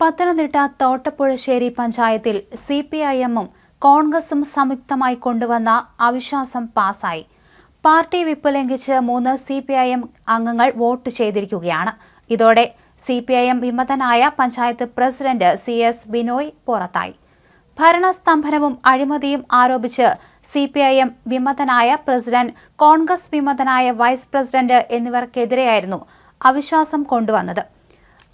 പത്തനംതിട്ട തോട്ടപ്പുഴശ്ശേരി പഞ്ചായത്തിൽ C P I എമ്മും കോൺഗ്രസും സംയുക്തമായി കൊണ്ടുവന്ന അവിശ്വാസം പാസായി. പാർട്ടി വിപ്പ് ലംഘിച്ച് മൂന്ന് സി പി ഐ എം അംഗങ്ങൾ വോട്ട് ചെയ്തിരിക്കുകയാണ്. ഇതോടെ C P I M വിമതനായ panchayat president C S Binoy പുറത്തായി. ഭരണസ്തംഭനവും അഴിമതിയും ആരോപിച്ച് സി പി ഐ എം വിമതനായ പ്രസിഡന്റ് കോൺഗ്രസ് വിമതനായ വൈസ് പ്രസിഡന്റ് എന്നിവർക്കെതിരെയായിരുന്നു അവിശ്വാസം കൊണ്ടുവന്നത്.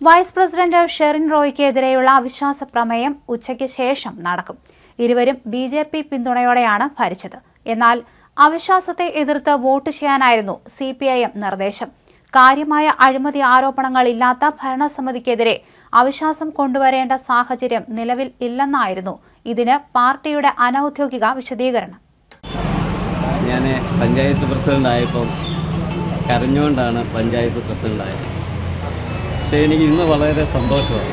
വൈസ് പ്രസിഡന്റ് ഷെറിൻ റോയ്ക്കെതിരെയുള്ള അവിശ്വാസ പ്രമേയം ഉച്ചയ്ക്ക് ശേഷം നടക്കും. ഇരുവരും ബി ജെ പി പിന്തുണയോടെയാണ് ഭരിച്ചത്. എന്നാൽ അവിശ്വാസത്തെ എതിർത്ത് വോട്ട് ചെയ്യാനായിരുന്നു സി പി ഐ എം നിർദ്ദേശം. കാര്യമായ അഴിമതി ആരോപണങ്ങൾ ഇല്ലാത്ത ഭരണസമിതിക്കെതിരെ അവിശ്വാസം കൊണ്ടുവരേണ്ട സാഹചര്യം നിലവിൽ ഇല്ലെന്നായിരുന്നു ഇതിന് പാർട്ടിയുടെ അനൌദ്യോഗിക വിശദീകരണം. ഞാൻ പഞ്ചായത്ത് പ്രസിഡന്റ് ആയപ്പോൾ കരഞ്ഞുകൊണ്ടാണ് പഞ്ചായത്ത് പ്രസിഡന്റ് ആയത് പക്ഷേ എനിക്ക് ഇന്ന് വളരെ സന്തോഷമാണ്.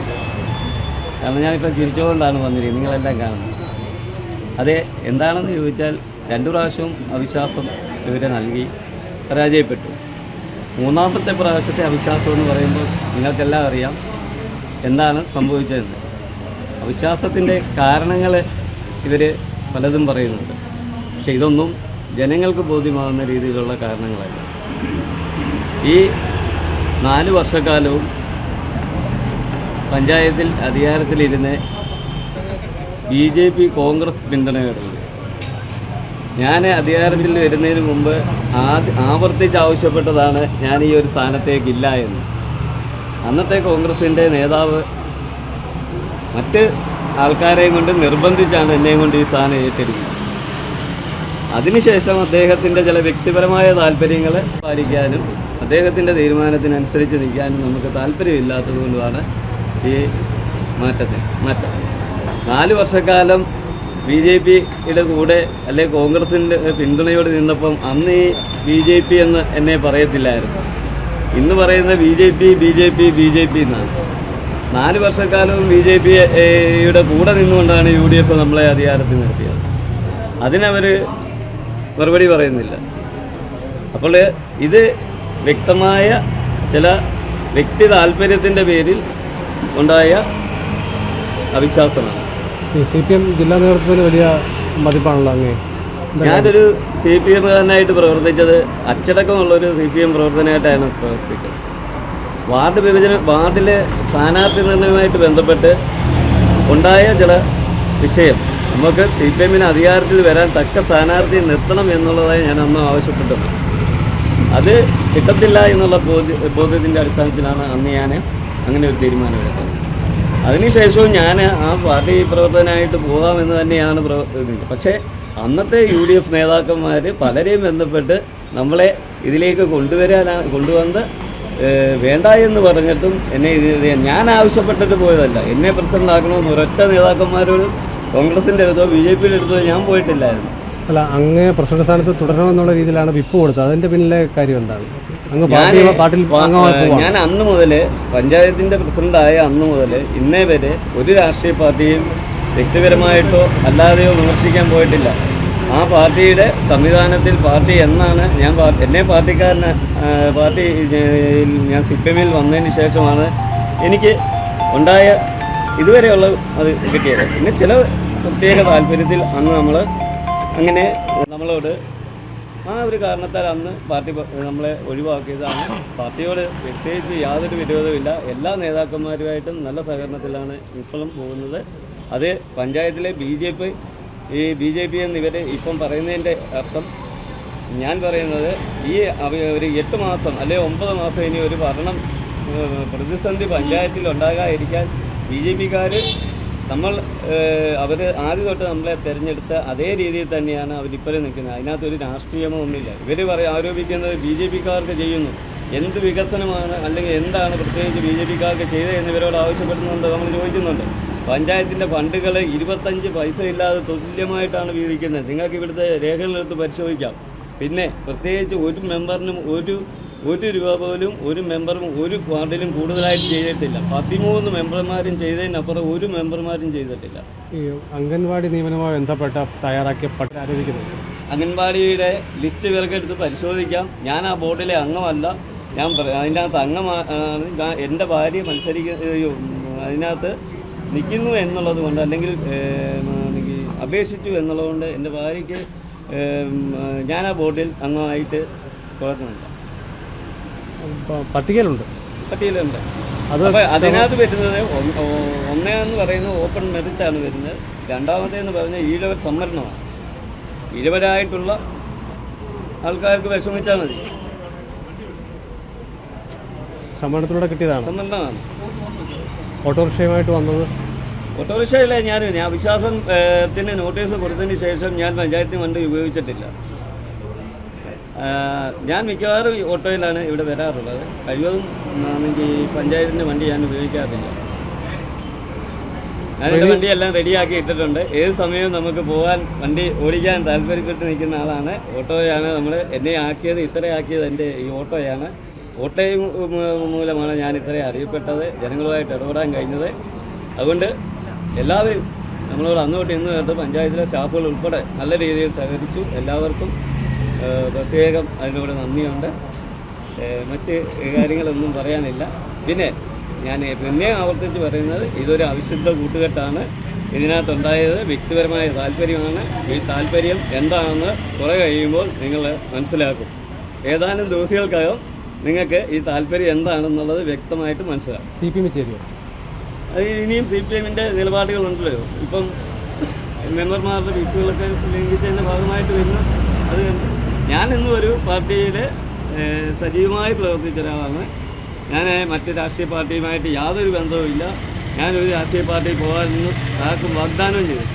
കാരണം ഞാനിപ്പോൾ ചിരിച്ചുകൊണ്ടാണ് വന്നിരിക്കുന്നത്. നിങ്ങളെല്ലാം കാണുന്നത്. അതെ എന്താണെന്ന് ചോദിച്ചാൽ രണ്ടു പ്രാവശ്യവും അവിശ്വാസം ഇവരെ നൽകി പരാജയപ്പെട്ടു. മൂന്നാമത്തെ പ്രാവശ്യത്തെ അവിശ്വാസം എന്ന് പറയുമ്പോൾ നിങ്ങൾക്കെല്ലാം അറിയാം എന്താണ് സംഭവിച്ചതെന്ന്. അവിശ്വാസത്തിന്റെ കാരണങ്ങൾ ഇവർ പലതും പറയുന്നുണ്ട്. പക്ഷെ ഇതൊന്നും ജനങ്ങൾക്ക് ബോധ്യമാകുന്ന രീതിയിലുള്ള കാരണങ്ങളല്ല. ഈ നാല് വർഷക്കാലവും പഞ്ചായത്തിൽ അധികാരത്തിലിരുന്ന് ബി ജെ പി കോൺഗ്രസ് പിന്തുണയോടുണ്ട് ഞാൻ അധികാരത്തിൽ വരുന്നതിന് മുമ്പ് ആദ്യ ആവർത്തിച്ച് ആവശ്യപ്പെട്ടതാണ് ഞാൻ ഈ ഒരു സ്ഥാനത്തേക്കില്ല എന്ന്. അന്നത്തെ കോൺഗ്രസിന്റെ നേതാവ് മറ്റ് ആൾക്കാരെയും കൊണ്ട് നിർബന്ധിച്ചാണ് എന്നെയും കൊണ്ട് ഈ സ്ഥാനം ഏറ്റെടുക്കുന്നത് അതിനുശേഷം അദ്ദേഹത്തിന്റെ ചില വ്യക്തിപരമായ താല്പര്യങ്ങൾ പാലിക്കാനും അദ്ദേഹത്തിന്റെ തീരുമാനത്തിനനുസരിച്ച് നിൽക്കാനും നമുക്ക് താല്പര്യമില്ലാത്തത് കൊണ്ടുമാണ് ഈ മാറ്റത്തെ മാറ്റം. നാല് വർഷക്കാലം ബി ജെ പിയുടെ കൂടെ അല്ലെ കോൺഗ്രസിന്റെ പിന്തുണയോട് നിന്നപ്പം അന്ന് ഈ ബി ജെ പി എന്ന് എന്നെ പറയത്തില്ലായിരുന്നു. ഇന്ന് പറയുന്ന B J P B J P B J P എന്നാണ്. നാല് വർഷക്കാലവും ബി ജെ പിയുടെ കൂടെ നിന്നുകൊണ്ടാണ് യു ഡി എഫ് നമ്മളെ അധികാരത്തിൽ നിർത്തിയത്. അതിനവർ മറുപടി പറയുന്നില്ല. അപ്പോൾ ഇത് വ്യക്തമായ ചില വ്യക്തി താല്പര്യത്തിന്റെ പേരിൽ ഉണ്ടായ അവിശ്വാസമാണ്. സി പി എം ജില്ലാ നേതൃത്വത്തിന് വലിയ മതിപ്പാണല്ലോ അങ്ങേ. ഞാനൊരു സി പി എമ്മുകാരനായിട്ട് പ്രവർത്തിച്ചത് അച്ചടക്കമുള്ളൊരു സി പി എം പ്രവർത്തനമായിട്ടാണ് പ്രവർത്തിച്ചത്. വാർഡ് വിഭജനം വാർഡിലെ സ്ഥാനാർത്ഥി നിർണയവുമായിട്ട് ബന്ധപ്പെട്ട് ഉണ്ടായ ചില വിഷയം നമുക്ക് സി പി എമ്മിന് അധികാരത്തിൽ വരാൻ തക്ക സ്ഥാനാർത്ഥി നിർത്തണം എന്നുള്ളതായി ഞാൻ അന്ന് ആവശ്യപ്പെട്ടത്. അത് കിട്ടത്തില്ല എന്നുള്ള ബോധ്യ ബോധ്യത്തിന്റെ അടിസ്ഥാനത്തിലാണ് അന്ന് ഞാൻ അങ്ങനെ ഒരു തീരുമാനമെടുത്തത് അതിനുശേഷവും ഞാൻ ആ പാർട്ടി പ്രവർത്തകനായിട്ട് പോകാമെന്ന് തന്നെയാണ് പ്രവർത്തിക്കുന്നത് പക്ഷേ അന്നത്തെ യു ഡി എഫ് നേതാക്കന്മാർ പലരെയും ബന്ധപ്പെട്ട് നമ്മളെ ഇതിലേക്ക് കൊണ്ടുവരാനാ കൊണ്ടുവന്ന് വേണ്ട എന്ന് പറഞ്ഞിട്ടും എന്നെ ഇത് ഞാൻ ആവശ്യപ്പെട്ടിട്ട് പോയതല്ല. എന്നെ പ്രസിഡന്റ് ആക്കണമെന്ന് ഒരൊറ്റ നേതാക്കന്മാരോട് കോൺഗ്രസിന്റെ അടുത്തോ ബി ജെ പിയുടെ അടുത്തോ ഞാൻ പോയിട്ടില്ലായിരുന്നു. അല്ല അങ്ങ് പ്രസിഡന്റ് സ്ഥാനത്ത് തുടരണമെന്നുള്ള രീതിയിലാണ് വിപ്പ് കൊടുത്തത്. അതിന്റെ പിന്നിലെ കാര്യം എന്താണ്? ഞാൻ അന്ന് മുതൽ പഞ്ചായത്തിന്റെ പ്രസിഡന്റായ അന്ന് മുതൽ ഇന്നേ വരെ ഒരു രാഷ്ട്രീയ പാർട്ടിയും വ്യക്തിപരമായിട്ടോ അല്ലാതെയോ വിമർശിക്കാൻ പോയിട്ടില്ല. ആ പാർട്ടിയുടെ സംവിധാനത്തിൽ പാർട്ടി എന്നാണ് ഞാൻ എന്നെ പാർട്ടിക്കാരന് പാർട്ടി ഞാൻ സി പി എമ്മിൽ വന്നതിന് ശേഷമാണ് എനിക്ക് ഉണ്ടായ ഇതുവരെയുള്ള അത് കിട്ടിയത്. പിന്നെ ചില പ്രത്യേക താല്പര്യത്തിൽ അന്ന് നമ്മൾ അങ്ങനെ നമ്മളോട് ആ ഒരു കാരണത്താൽ അന്ന് പാർട്ടി നമ്മളെ ഒഴിവാക്കിയതാണ്. പാർട്ടിയോട് പ്രത്യേകിച്ച് യാതൊരു വിരോധമില്ല എല്ലാ നേതാക്കന്മാരുമായിട്ടും നല്ല സഹകരണത്തിലാണ് ഇപ്പോഴും പോകുന്നത്. അത് പഞ്ചായത്തിലെ ബി ജെ പി ഈ ബി ജെ പി എന്നിവർ ഇപ്പം പറയുന്നതിന്റെ അർത്ഥം ഞാൻ പറയുന്നത് ഈ ഒരു എട്ട് മാസം അല്ലെ ഒമ്പത് മാസം ഇനി ഒരു ഭരണം പ്രതിസന്ധി പഞ്ചായത്തിൽ ഉണ്ടാകാതിരിക്കാൻ ബി ജെ പിക്കാർ നമ്മൾ അവർ ആദ്യം തൊട്ട് നമ്മളെ തിരഞ്ഞെടുത്ത അതേ രീതിയിൽ തന്നെയാണ് അവരിപ്പോഴും നിൽക്കുന്നത്. അതിനകത്തൊരു രാഷ്ട്രീയമോ ഒന്നുമില്ല. ഇവർ പറയും ആരോപിക്കുന്നത് ബി ജെ പിക്കാർക്ക് ചെയ്യുന്നു. എന്ത് വികസനമാണ് അല്ലെങ്കിൽ എന്താണ് പ്രത്യേകിച്ച് ബി ജെ പിക്കാർക്ക് ചെയ്തത് എന്നിവരോട് ആവശ്യപ്പെടുന്നുണ്ട് നമ്മൾ ചോദിക്കുന്നുണ്ട്. പഞ്ചായത്തിന്റെ ഫണ്ടുകൾ ഇരുപത്തഞ്ച് പൈസ ഇല്ലാതെ തുല്യമായിട്ടാണ് വീതിക്കുന്നത്. നിങ്ങൾക്ക് ഇവിടുത്തെ രേഖകളെടുത്ത് പരിശോധിക്കാം. പിന്നെ പ്രത്യേകിച്ച് ഒരു മെമ്പറിനും ഒരു ഒരു രൂപ പോലും ഒരു മെമ്പറും ഒരു വാർഡിലും കൂടുതലായിട്ട് ചെയ്തിട്ടില്ല. പതിമൂന്ന് മെമ്പർമാരും ചെയ്തതിനപ്പുറം ഒരു മെമ്പർമാരും ചെയ്തിട്ടില്ല. ഈ അംഗൻവാടി നിയമനവുമായി ബന്ധപ്പെട്ട തയ്യാറാക്കിയ ആരോപിക്കുന്നത് അംഗൻവാടിയുടെ ലിസ്റ്റ് പേർക്കെടുത്ത് പരിശോധിക്കാം. ഞാൻ ആ ബോർഡിലെ അംഗമല്ല. ഞാൻ അതിനകത്ത് അംഗമാണ്. എന്റെ ഭാര്യ മത്സരിക്ക അതിനകത്ത് നിൽക്കുന്നു എന്നുള്ളത് കൊണ്ട് അല്ലെങ്കിൽ അപേക്ഷിച്ചു എന്നുള്ളതുകൊണ്ട് എന്റെ ഭാര്യയ്ക്ക് ഞാൻ ആ ബോർഡിൽ അംഗമായിട്ട് കുഴപ്പമില്ല പട്ടികയിലുണ്ട്. പട്ടികയിലുണ്ട്. അത് അതിനകത്ത് വരുന്നത് ഒന്നേ എന്ന് ഒന്നേന്ന് പറയുന്നത് ഓപ്പൺ ആണ് വരുന്നത്. രണ്ടാമത്തേന്ന് പറഞ്ഞാൽ ഈഴവർ സംവരണമാണ്. ഈഴവരായിട്ടുള്ള ആൾക്കാർക്ക് വിഷമിച്ചാൽ മതി. സംവരണത്തിലൂടെ കിട്ടിയതാണ്. സംവരണമാണ്. ഓട്ടോറിക്ഷയുമായിട്ട് വന്നത്? ഓട്ടോറിക്ഷയിലെ ഞാൻ ഞാൻ വിശ്വാസത്തിന് നോട്ടീസ് കൊടുത്തതിന് ശേഷം ഞാൻ പഞ്ചായത്തിന് വണ്ടി ഉപയോഗിച്ചിട്ടില്ല. ഞാൻ മിക്കവാറും ഓട്ടോയിലാണ് ഇവിടെ വരാറുള്ളത്. കഴിവതും ഈ പഞ്ചായത്തിന്റെ വണ്ടി ഞാൻ ഉപയോഗിക്കാറില്ല. വണ്ടി വണ്ടിയെല്ലാം റെഡിയാക്കി ഇട്ടിട്ടുണ്ട്. ഏത് സമയവും നമുക്ക് പോകാൻ വണ്ടി ഓടിക്കാൻ താല്പര്യപ്പെട്ട് നിൽക്കുന്ന ആളാണ്. ഓട്ടോയാണ് നമ്മൾ എന്നെ ആക്കിയത് ഇത്ര ആക്കിയത് എന്റെ ഈ ഓട്ടോയാണ്. ഓട്ടോ മൂലമാണ് ഞാൻ ഇത്രയും അറിയപ്പെട്ടത് ജനങ്ങളുമായിട്ട് ഇടപെടാൻ കഴിഞ്ഞത്. അതുകൊണ്ട് എല്ലാവരും നമ്മളോട് അന്നോട്ട് ഇന്ന് തൊട്ട് പഞ്ചായത്തിലെ സ്റ്റാഫുകൾ ഉൾപ്പെടെ നല്ല രീതിയിൽ സഹകരിച്ചു. എല്ലാവർക്കും പ്രത്യേകം അതിനോട് നന്ദിയുണ്ട്. മറ്റ് കാര്യങ്ങളൊന്നും പറയാനില്ല. പിന്നെ ഞാൻ പിന്നെ ആവർത്തിച്ച് പറയുന്നത് ഇതൊരു അവിശുദ്ധ കൂട്ടുകെട്ടാണ്. ഇതിനകത്തുണ്ടായത് വ്യക്തിപരമായ താല്പര്യമാണ്. ഈ താല്പര്യം എന്താണെന്ന് കുറേ കഴിയുമ്പോൾ നിങ്ങൾ മനസ്സിലാക്കും. ഏതാനും ദിവസങ്ങൾക്കകം നിങ്ങൾക്ക് ഈ താല്പര്യം എന്താണെന്നുള്ളത് വ്യക്തമായിട്ട് മനസ്സിലാക്കും സി പി എം ചേരുവോ അത് ഇനിയും സി പി എമ്മിന്റെ നിലപാടുകളുണ്ടല്ലോ. ഇപ്പം മെമ്പർമാരുടെ വിപ്പുകളൊക്കെ ലംഘിച്ചതിന്റെ ഭാഗമായിട്ട് വരുന്ന. അത് ഞാൻ ഇന്നും ഒരു പാർട്ടിയിൽ സജീവമായി പ്രവർത്തിച്ച ഒരാളാണ്. ഞാൻ മറ്റ് രാഷ്ട്രീയ പാർട്ടിയുമായിട്ട് യാതൊരു ബന്ധവുമില്ല. ഞാനൊരു രാഷ്ട്രീയ പാർട്ടിയിൽ പോകാൻ ആർക്കും വാഗ്ദാനം ചെയ്തു